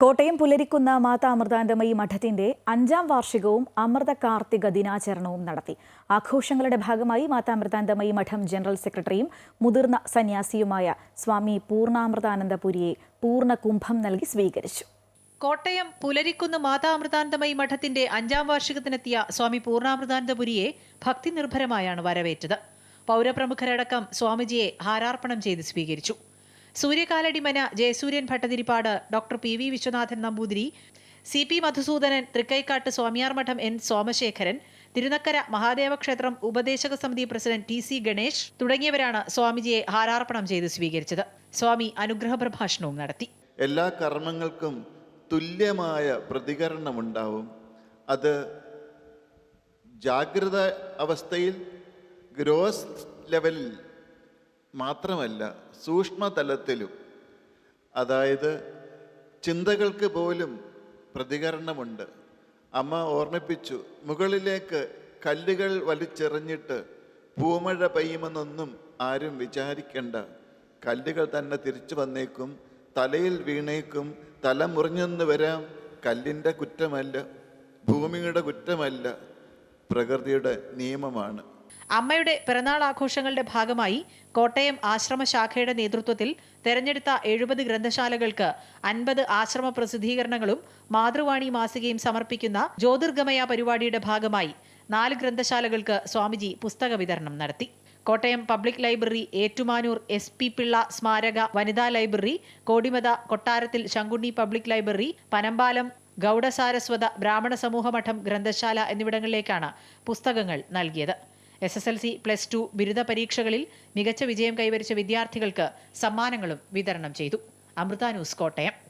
കോട്ടയം പുലരിക്കുന്ന മാതാ അമൃതാനന്ദമയി മഠത്തിന്റെ അഞ്ചാം വാർഷികവും അമൃത കാർത്തിക ദിനാചരണവും നടത്തി. ആഘോഷങ്ങളുടെ ഭാഗമായി മാതാ അമൃതാനന്ദമയി മഠം ജനറൽ സെക്രട്ടറിയും മുതിർന്ന സന്യാസിയുമായ സ്വാമി പൂർണാമൃതാനന്ദപുരിയെ പൂർണ കുംഭം നൽകി സ്വീകരിച്ചു. കോട്ടയം പുലരിക്കുന്ന മാതാ അമൃതാനന്ദമയി മഠത്തിന്റെ അഞ്ചാം വാർഷികത്തിനെത്തിയ സ്വാമി പൂർണാമൃതാനന്ദപുരിയെ ഭക്തി നിർഭരമായാണ് വരവേറ്റത്. പൗരപ്രമുഖരടക്കം സ്വാമിജിയെ ഹാരാർപ്പണം ചെയ്ത് സ്വീകരിച്ചു. Suryakaladimana Jayasuryan Bhattathiripad doctor P V Viswanathan Namboothiri C P Madhusudanan Thrikkaikkattu Swamiyar Madham N Somasekharan Thirunakkara Mahadeva ക്ഷേത്രം ഉപദേശക സമിതി പ്രസിഡന്റ് ടി സി ഗണേഷ് തുടങ്ങിയവരാണ് സ്വാമിജിയെ ഹാരാർപ്പണം ചെയ്ത് സ്വീകരിച്ചത്. സ്വാമി അനുഗ്രഹ പ്രഭാഷണവും നടത്തി. എല്ലാ കർമ്മങ്ങൾക്കും തുല്യമായ പ്രതികരണം ഉണ്ടാവും അത് ജാഗ്രത അവസ്ഥയിൽ ഗ്രോസ് ലെവലിൽ മാത്രമല്ല സൂക്ഷ്മതലത്തിലും അതായത് ചിന്തകൾക്ക് പോലും പ്രതികരണമുണ്ട്. അമ്മ ഓർമ്മിപ്പിച്ചു മുകളിലേക്ക് കല്ലുകൾ വലിച്ചെറിഞ്ഞിട്ട് പൂമഴ പെയ്യുമെന്നൊന്നും ആരും വിചാരിക്കേണ്ട. കല്ലുകൾ തന്നെ തിരിച്ചു വന്നേക്കും തലയിൽ വീണേക്കും തല മുറിഞ്ഞെന്ന് വരാം. കല്ലിന്റെ കുറ്റമല്ല ഭൂമിയുടെ കുറ്റമല്ല പ്രകൃതിയുടെ നിയമമാണ്. അമ്മയുടെ പിറന്നാൾ ആഘോഷങ്ങളുടെ ഭാഗമായി കോട്ടയം ആശ്രമശാഖയുടെ നേതൃത്വത്തിൽ തെരഞ്ഞെടുത്ത എഴുപത് ഗ്രന്ഥശാലകൾക്ക് അൻപത് ആശ്രമ പ്രസിദ്ധീകരണങ്ങളും മാതൃവാണി മാസികയും സമർപ്പിക്കുന്ന ജ്യോതിർഗമയ പരിപാടിയുടെ ഭാഗമായി നാല് ഗ്രന്ഥശാലകൾക്ക് സ്വാമിജി പുസ്തക വിതരണം നടത്തി. Kottayam public library Ettumanoor S P Pillai സ്മാരക വനിതാ ലൈബ്രറി കോടിമത കൊട്ടാരത്തിൽ ശങ്കുണ്ണി പബ്ലിക് ലൈബ്രറി പനമ്പാലം ഗൗഡസാരസ്വത ബ്രാഹ്മണ സമൂഹമഠം ഗ്രന്ഥശാല എന്നിവിടങ്ങളിലേക്കാണ് പുസ്തകങ്ങൾ നൽകിയത്. S S L C plus two ബിരുദ പരീക്ഷകളിൽ മികച്ച വിജയം കൈവരിച്ച വിദ്യാർത്ഥികൾക്ക് സമ്മാനങ്ങളും വിതരണം ചെയ്തു. അമൃത ന്യൂസ് കോട്ടയം.